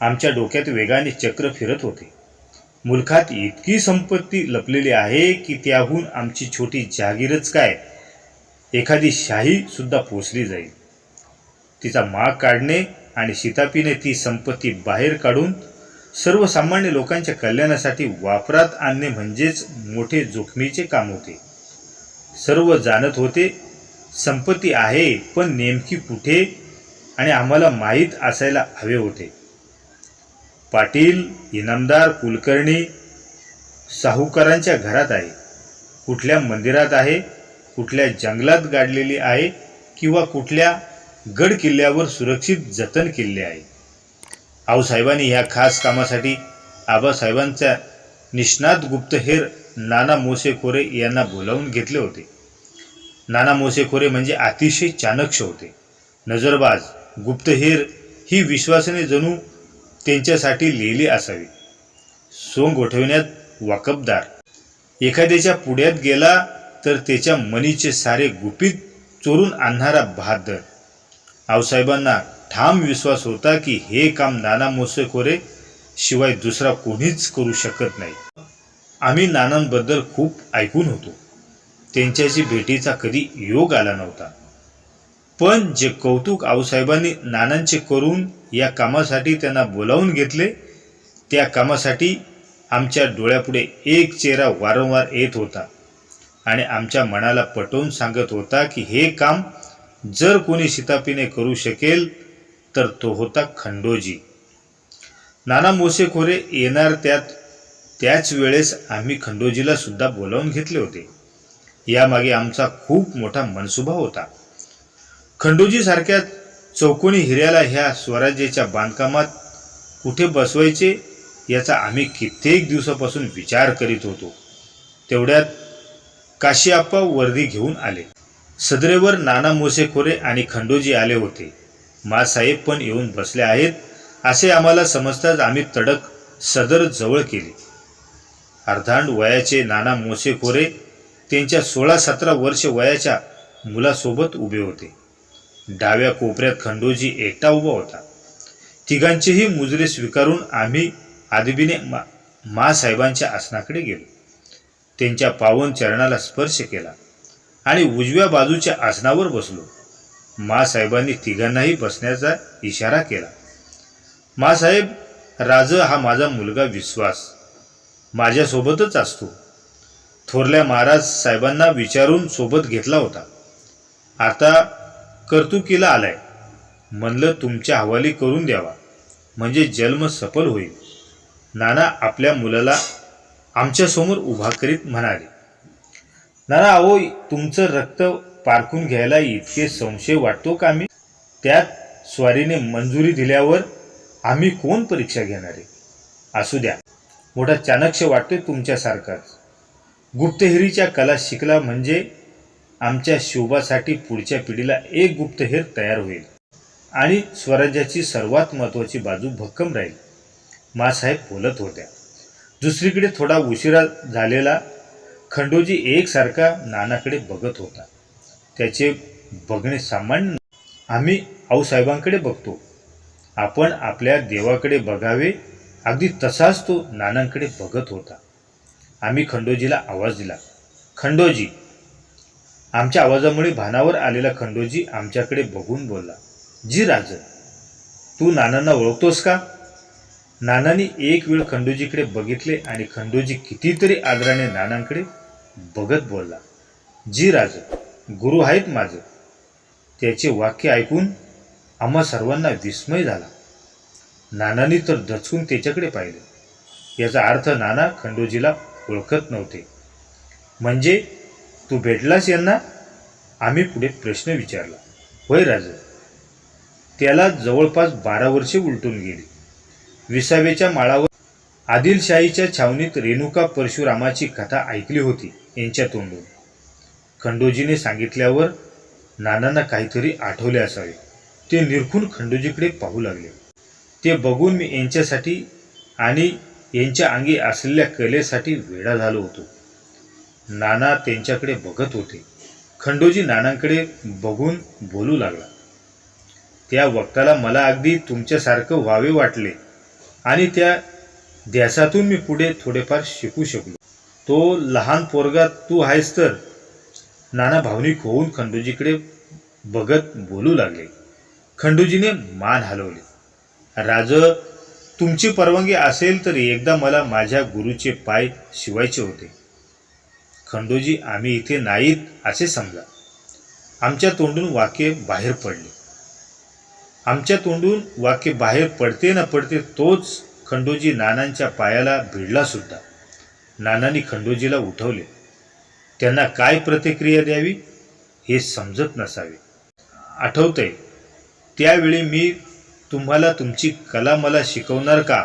आमच्या डोक्यात वेगाने चक्र फिरत होते. मुलखात इतकी संपत्ती लपलेली आहे की त्याहून आमची छोटी जहागीरच काय? एखादी शाही सुद्धा पोचली जाईल. तिचा माग काढणे आणि शितापीने ती संपत्ती बाहेर काढून सर्वसामान्य लोकांच्या कल्याणासाठी वापरात आणणे म्हणजेच मोठे जोखमीचे काम होते. सर्व जाणत होते संपत्ती आहे पण नेमकी कुठे? आणि आम्हाला माहीत असायला हवे होते. पाटील इनामदार कुलकर्णी साहूकारांच्या घरात आहे. कुठल्या मंदिरात आहे कुठल्या जंगलात गाडलेली आहे किंवा कुठल्या गड किल्ल्यावर सुरक्षित जतन केले आहे. आऊसाहेबांनी ह्या खास कामासाठी आबासाहेबांच्या निष्णात गुप्तहेर नाना मोसेखोरे यांना बोलावून घेतले होते. नाना मोसेखोरे म्हणजे अतिशय चाणक्य होते. नजरबाज गुप्तहेर ही विश्वासाने जणू त्यांच्यासाठी लिहिली असावी. सोंग गोठवण्यात वाकबदार. एखाद्याच्या पुढ्यात गेला तर त्याच्या मनीचे सारे गुपित चोरून आणणारा बहादर. आऊसाहेबांना ठाम विश्वास होता की हे काम नाना मोसेखोरे शिवाय दुसरा कोणीच करू शकत नाही. आम्ही नानांबद्दल खूप ऐकून होतो. त्यांच्याशी भेटीचा कधी योग आला नव्हता. पण जे कौतुक आऊसाहेबांनी नानांचे करून या कामासाठी त्यांना बोलावून घेतले त्या कामासाठी आमच्या डोळ्यापुढे एक चेहरा वारंवार येत होता आणि आमच्या मनाला पटवून सांगत होता की हे काम जर कोणी शितापीने करू शकेल तर तो होता खंडोजी. नाना मोसेखोरे येणार त्यात त्याच वेळेस आम्ही खंडोजीला सुद्धा बोलावून घेतले होते. यामागे आमचा खूप मोठा मनसुबा होता. खंडोजीसारख्या चौकोनी हिऱ्याला ह्या स्वराज्याच्या बांधकामात कुठे बसवायचे याचा आम्ही कित्येक दिवसापासून विचार करीत होतो. तेवढ्यात काशीआप्पा वर्दी घेऊन आले. सदरेवर नाना मोसेखोरे आणि खंडोजी आले होते. मासाहेब पण येऊन बसले आहेत असे आम्हाला समजताच आम्ही तडक सदर जवळ केली. अर्धांड वयाचे नाना मोसेखोरे त्यांच्या सोळा सतरा वर्ष वयाच्या मुलासोबत उभे होते. डाव्या कोपऱ्यात खंडोजी एकटा उभा होता. तिघांचेही मुजरे स्वीकारून आम्ही आदबीने मा मासाहेबांच्या आसनाकडे गेलो. त्यांच्या पावन चरणाला स्पर्श केला आणि उजव्या बाजूच्या आसनावर बसलो. मासाहेबांनी तिघांनाही बसण्याचा इशारा केला. मासाहेब राज हा माझा मुलगा विश्वास. माझ्यासोबतच असतो. थोरल्या महाराज साहेबांना विचारून सोबत घेतला होता. आता कर्तुकीला आलाय. म्हणलं तुमच्या हवाली करून द्यावा. म्हणजे जन्म सफल होईल. नाना आपल्या मुलाला आमच्यासमोर उभा करीत म्हणाले नाना अहो तुमचं रक्त पारखून घ्यायला इतके संशय वाटतो का आम्ही? त्यात स्वारीने मंजुरी दिल्यावर आम्ही कोण परीक्षा घेणार आहे? असू द्या मोठा चाणक्य वाटतोय तुमच्यासारखाच. गुप्तहेरीच्या कला शिकला म्हणजे आमच्या शोभासाठी पुढच्या पिढीला एक गुप्तहेर तयार होईल. आणि स्वराज्याची सर्वात महत्त्वाची बाजू भक्कम राहील. मासाहेब बोलत होत्या. दुसरीकडे थोडा उशिरा झालेला खंडोजी एकसारखा नानाकडे बघत होता. त्याचे बघणे सामान्य आम्ही आऊसाहेबांकडे बघतो. आपण आपल्या देवाकडे बघावे अगदी तसाच तो नानांकडे बघत होता. आम्ही खंडोजीला आवाज दिला खंडोजी आमच्या आवाजामुळे भानावर आलेला खंडोजी आमच्याकडे बघून बोलला जी राज तू नानांना ओळखतोस का? नानांनी एक वेळ खंडोजीकडे बघितले आणि खंडोजी कितीतरी आदराने नानांकडे बघत बोलला जी राज गुरु आहेत माझं. त्याचे वाक्य ऐकून आम्हा सर्वांना विस्मय झाला. नानांनी तर दचकून त्याच्याकडे पाहिलं. याचा अर्थ नाना खंडोजीला ओळखत नव्हते. म्हणजे तू भेटलास यांना? आम्ही पुढे प्रश्न विचारला. होय राजा. त्याला जवळपास बारा वर्षे उलटून गेली. विसावेच्या माळावर आदिलशाहीच्या छावणीत रेणुका परशुरामाची कथा ऐकली होती यांच्या तोंडून. खंडोजीने सांगितल्यावर नानांना काहीतरी आठवले असावे. ते निरखून खंडोजीकडे पाहू लागले. ते बघून मी यांच्यासाठी आणि यांच्या अंगी असलेल्या कलेसाठी वेडा झालो होतो. नाना त्यांच्याकडे बघत होते. खंडोजी नानांकडे बघून बोलू लागला. त्या वक्ताला मला अगदी तुमच्यासारखं व्हावे वाटले आणि त्या ध्यासातून मी पुढे थोडेफार शिकू शकलो. तो लहान पोरगा तू आहेस तर? नाना भावनिक होऊन खंडोजीकडे बघत बोलू लागले. खंडोजीने मान हलवले. राज तुमची परवानगी असेल तर एकदा मला माझ्या गुरुचे पाय शिवायचे होते. खंडोजी आम्ही इथे नाहीत असे समजा. आमच्या तोंडून वाक्य बाहेर पडले. आमच्या तोंडून वाक्य बाहेर पडते ना पडते तोच खंडोजी नानांच्या पायाला भिडला सुद्धा. नानांनी खंडोजीला उठवले. त्यांना काय प्रतिक्रिया द्यावी हे समजत नसावे. आठवतंय त्यावेळी मी तुम्हाला तुमची कला मला शिकवणार का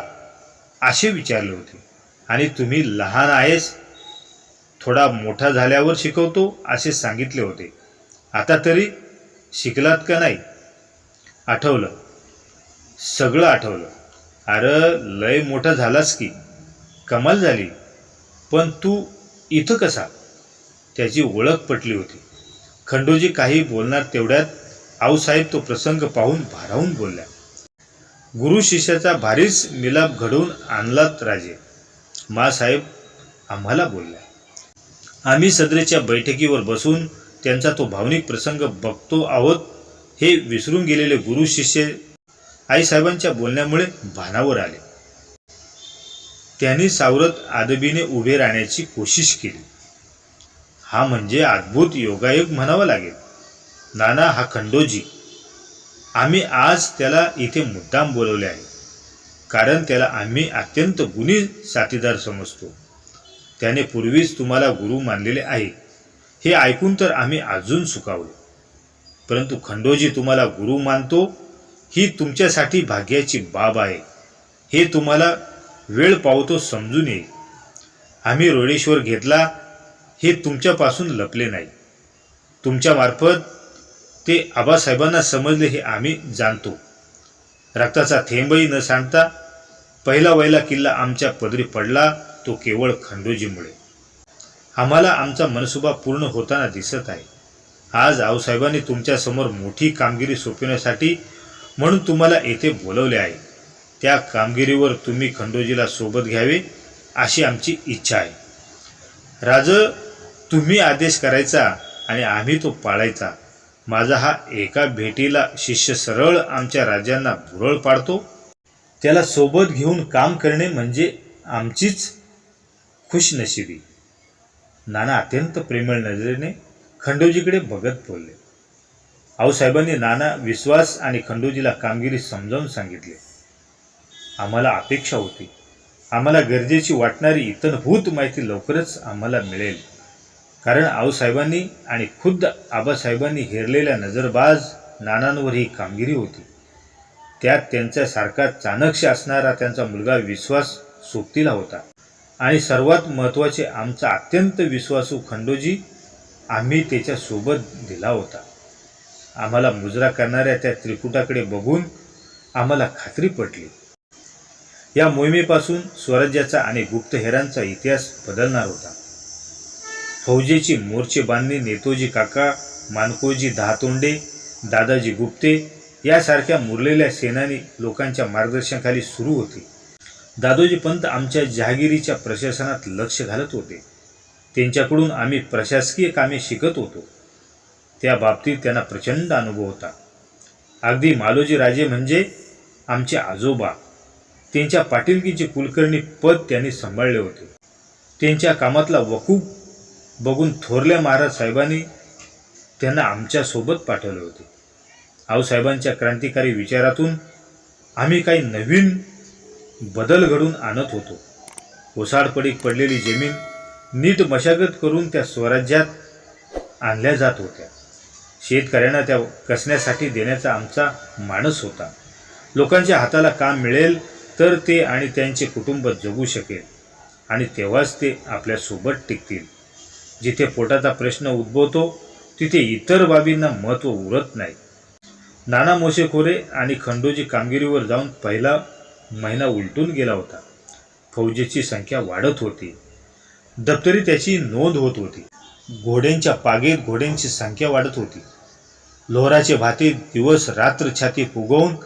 असे विचारले होते. आणि तुम्ही लहान आहेस थोडा मोठा झाल्यावर शिकवतो असे सांगितले होते. आता तरी शिकलात का नाही? आठवलं. सगळं आठवलं. अरे लय मोठा झालास की. कमाल झाली. पण तू इथं कसा? त्याची ओळख पटली होती. खंडोजी काही बोलणार तेवढ्यात आऊसाहेब तो प्रसंग पाहून भारावून बोलल्या. गुरु शिष्याचा भारीच मिलाप घडवून आणलात राजे. मासाहेब आम्हाला बोलल्या. आम्ही सदरेच्या बैठकीवर बसून त्यांचा तो भावनिक प्रसंग बघतो आहोत हे विसरून गेलेले गुरु शिष्य आईसाहेबांच्या बोलण्यामुळे भानावर आले. त्यांनी सावरत आदबीने उभे राहण्याची कोशिश केली. हा म्हणजे अद्भुत योगायोग म्हणावा लागेल. नाना हा खंडोजी. आम्ही आज त्याला इथे मुद्दाम बोलवले आहे. कारण त्याला आम्ही अत्यंत गुणी साथीदार समजतो. त्याने पूर्वीच तुम्हाला गुरु मानलेले आहे. हे ऐकून तर आम्ही अजून सुखावलो. परंतु खंडोजी तुम्हाला गुरु मानतो ही तुमच्यासाठी भाग्याची बाब आहे. हे तुम्हाला वेळ पावतो समजून येईल. आम्ही रोडेश्वर घेतला हे तुमच्यापासून लपले नाही. तुमच्यामार्फत ते आबासाहेबांना समजले हे आम्ही जाणतो. रक्ताचा थेंबही न सांडता पहिला वहिला किल्ला आमच्या पदरी पडला तो केवळ खंडोजीमुळे. आम्हाला आमचा मनसुबा पूर्ण होताना दिसत आहे. आज आऊसाहेबांनी तुमच्यासमोर मोठी कामगिरी सोपविण्यासाठी म्हणून तुम्हाला येथे बोलवले आहे. त्या कामगिरीवर तुम्ही खंडोजीला सोबत घ्यावे अशी आमची इच्छा आहे. राज तुम्ही आदेश करायचा आणि आम्ही तो पाळायचा. माझा हा एका भेटीला शिष्य सरळ आमच्या राजांना भुरळ पाडतो. त्याला सोबत घेऊन काम करणे म्हणजे आमचीच खुशनशिबी नाना अत्यंत प्रेमळ नजरेने खंडोजीकडे बघत बोलले. आऊसाहेबांनी नाना विश्वास आणि खंडोजीला कामगिरी समजावून सांगितले. आम्हाला अपेक्षा होती. आम्हाला गरजेची वाटणारी इतरभूत माहिती लवकरच आम्हाला मिळेल. कारण आऊसाहेबांनी आणि खुद्द आबासाहेबांनी हेरलेल्या नजरबाज नानांवर ही कामगिरी होती. त्यात त्यांच्यासारखा चाणक्य असणारा त्यांचा मुलगा विश्वास सोबतीला होता. आणि सर्वात महत्त्वाचे आमचा अत्यंत विश्वासू खंडोजी आम्ही त्याच्यासोबत दिला होता. आम्हाला मुजरा करणाऱ्या त्या त्रिकुटाकडे बघून आम्हाला खात्री पटली. या मोहिमेपासून स्वराज्याचा आणि गुप्तहेरांचा इतिहास बदलणार होता. फौजेची मोर्चे बांधणी नेतोजी काका मानकोजी दहातोंडे दादाजी गुप्ते यासारख्या मुरलेल्या सेनानी लोकांच्या मार्गदर्शनाखाली सुरू होती. दादोजी पंत आमच्या जहागिरीच्या प्रशासनात लक्ष घालत होते. त्यांच्याकडून आम्ही प्रशासकीय कामे शिकत होतो. त्या बाबतीत त्यांना प्रचंड अनुभव होता. अगदी मालोजी राजे म्हणजे आमचे आजोबा. त्यांच्या पाटीलकीचे कुलकर्णी पद त्यांनी सांभाळले होते. त्यांच्या कामातला वकूब बघून थोरल्या महाराज साहेबांनी त्यांना आमच्यासोबत पाठवले होते. आऊसाहेबांच्या क्रांतिकारी विचारातून आम्ही काही नवीन बदल घडून आणत होतो. ओसाडपडीक पडलेली जमीन नीट मशागत करून त्या स्वराज्यात आणल्या जात होत्या. शेतकऱ्यांना त्या कसण्यासाठी देण्याचा आमचा मानस होता. लोकांच्या हाताला काम मिळेल तर ते आणि त्यांचे कुटुंब जगू शकेल आणि तेव्हाच ते आपल्यासोबत टिकतील. जिथे पोटाचा प्रश्न उद्भवतो तिथे इतर बाबींना महत्त्व उरत नाही. नाना मोशेखोरे आणि खंडोजी कामगिरीवर जाऊन पहिला महिना उलटून गेला होता. फौजेची संख्या वाढत होती. दप्तरी त्याची नोंद होत होती. घोड्यांच्या पागेत घोड्यांची संख्या वाढत होती. लोहराचे भाते दिवस रात्र छाती फुगवून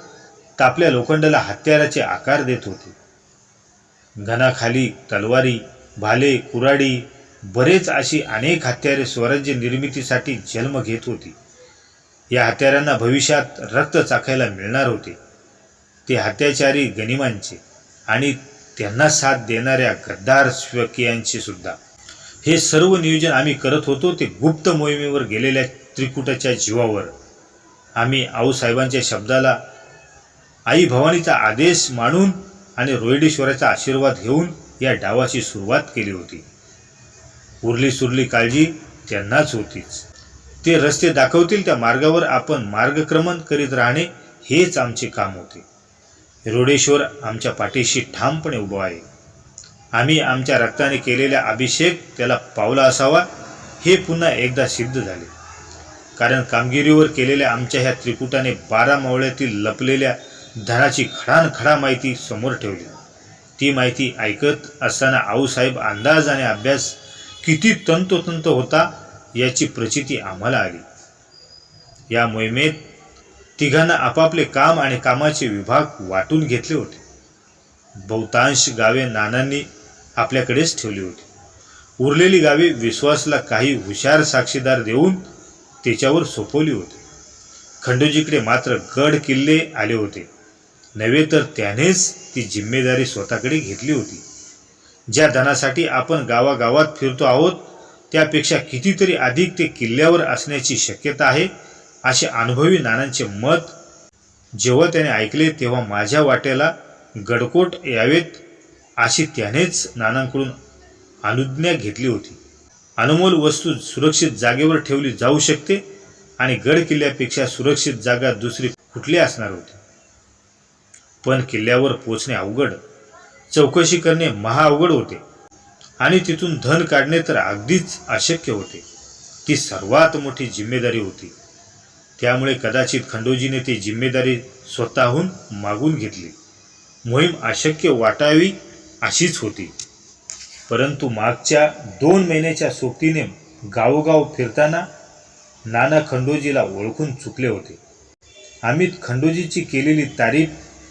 तापल्या लोखंडाला हत्याराचे आकार देत होते. घनाखाली तलवारी भाले कुराडी बरेच अशी अनेक हत्यारे स्वराज्य निर्मितीसाठी जन्म घेत होती. या हत्यारांना भविष्यात रक्त चाखायला मिळणार होते. ते हत्याचारी गनिमांचे आणि त्यांना साथ देणाऱ्या गद्दार स्वकीयांचे सुद्धा. हे सर्व नियोजन आम्ही करत होतो ते गुप्त मोहिमेवर गेलेल्या त्रिकुटाच्या जीवावर. आम्ही आऊसाहेबांच्या शब्दाला आई भवानीचा आदेश मानून आणि रोहिडेश्वराचा आशीर्वाद घेऊन या डावाची सुरुवात केली होती. उरली सुरली काळजी त्यांनाच होतीच. ते रस्ते दाखवतील त्या मार्गावर आपण मार्गक्रमण करीत राहणे हेच आमचे काम होते. रोडेश्वर आमच्या पाठीशी ठामपणे उभा आहे. आम्ही आमच्या रक्ताने केलेला अभिषेक त्याला पावला असावा हे पुन्हा एकदा सिद्ध झाले. कारण कामगिरीवर केलेल्या आमच्या ह्या त्रिकुटाने बारा मावळ्यातील लपलेल्या धनाची खडानखडा माहिती समोर ठेवली. ती माहिती ऐकत असताना आऊसाहेब अंदाज आणि अभ्यास किती तंतोतंत होता याची प्रचिती आम्हाला आली. या मोहिमेत तिघांना आपापले काम आणि कामाचे विभाग वाटून घेतले होते. बहुतांश गावे नानांनी आपल्याकडेच ठेवली होती. उरलेली गावे विश्वासला काही हुशार साक्षीदार देऊन त्याच्यावर सोपवली होती. खंडोजीकडे मात्र गड किल्ले आले होते. नव्हे तर त्यानेच ती जिम्मेदारी स्वतःकडे घेतली होती. ज्या धनासाठी आपण गावागावात फिरतो आहोत त्यापेक्षा कितीतरी अधिक ते किल्ल्यावर असण्याची शक्यता आहे असे अनुभवी नानांचे मत जेव्हा त्याने ऐकले तेव्हा माझ्या वाट्याला गडकोट यावेत अशी त्यानेच नानांकडून अनुज्ञा घेतली होती. अनमोल वस्तू सुरक्षित जागेवर ठेवली जाऊ शकते आणि गड किल्ल्यापेक्षा सुरक्षित जागा दुसरी कुठली असणार होती? पण किल्ल्यावर पोचणे अवघड चौकशी करणे महाअवघड होते आणि तिथून धन काढणे तर अगदीच अशक्य होते. ती सर्वात मोठी जिम्मेदारी होती. त्यामुळे कदाचित खंडोजीने ती जिम्मेदारी स्वतःहून मागून घेतली. मोहीम अशक्य वाटावी अशीच होती. परंतु मागच्या दोन महिन्याच्या सोबतीने गावोगाव फिरताना नाना खंडोजीला ओळखून चुकले होते. आम्ही खंडोजीची केलेली तारीफ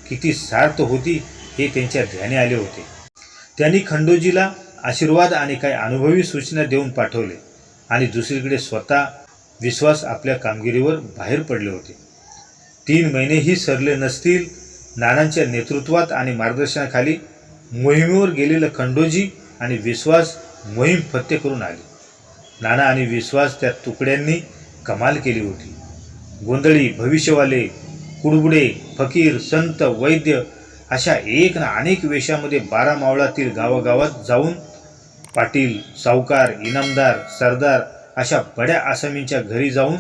किती सार्थ होती हे त्यांच्या ध्याने आले होते. त्यांनी खंडोजीला आशीर्वाद आणि काही अनुभवी सूचना देऊन पाठवले आणि दुसरीकडे स्वतः विश्वास आपल्या कामगिरीवर बाहेर पडले होते. तीन महिनेही सरले नसतील नानांच्या नेतृत्वात आणि मार्गदर्शनाखाली मोहिमेवर गेलेलं खंडोजी आणि विश्वास मोहीम फत्ते करून आले. नाना आणि विश्वास त्या तुकड्यांनी कमाल केली होती. गोंधळी भविष्यवाले कुडबुडे फकीर संत वैद्य अशा एक ना अनेक वेशामध्ये बारा मावळातील गावागावात जाऊन पाटील सावकार इनामदार सरदार अशा बड्या आसामींच्या घरी जाऊन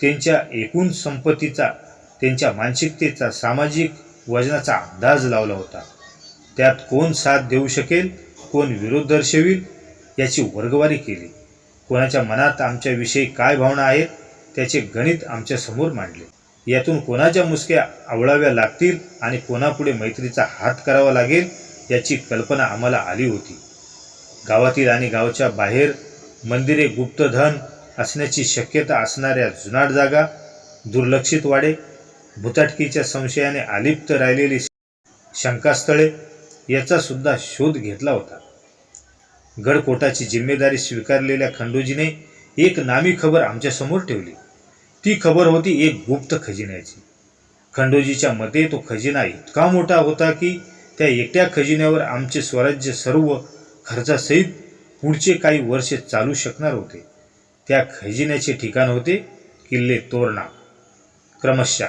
त्यांच्या एकूण संपत्तीचा त्यांच्या मानसिकतेचा सामाजिक वजनाचा अंदाज लावला होता. त्यात कोण साथ देऊ शकेल कोण विरोध दर्शविल याची वर्गवारी केली. कोणाच्या मनात आमच्याविषयी काय भावना आहेत त्याचे गणित आमच्यासमोर मांडले. यातून कोणाच्या मुसक्या आवळाव्या लागतील आणि कोणापुढे मैत्रीचा हात करावा लागेल याची कल्पना आम्हाला आली होती. गावातील आणि गावच्या बाहेर मंदिरे गुप्तधन असण्याची शक्यता असणाऱ्या जुनाट जागा दुर्लक्षित वाडे भुताटकीच्या संशयाने अलिप्त राहिलेली शंकास्थळे याचा सुद्धा शोध घेतला होता. गडकोटाची जिम्मेदारी स्वीकारलेल्या खंडोजीने एक नामी खबर आमच्यासमोर ठेवली. ती खबर होती एक गुप्त खजिन्याची. खंडोजीच्या मते तो खजिना इतका मोठा होता की त्या एकट्या खजिन्यावर आमचे स्वराज्य सर्व खर्चासहित पुढचे काही वर्षे चालू शकणार होते. त्या खजिन्याचे ठिकाण होते किल्ले तोरणा. क्रमशः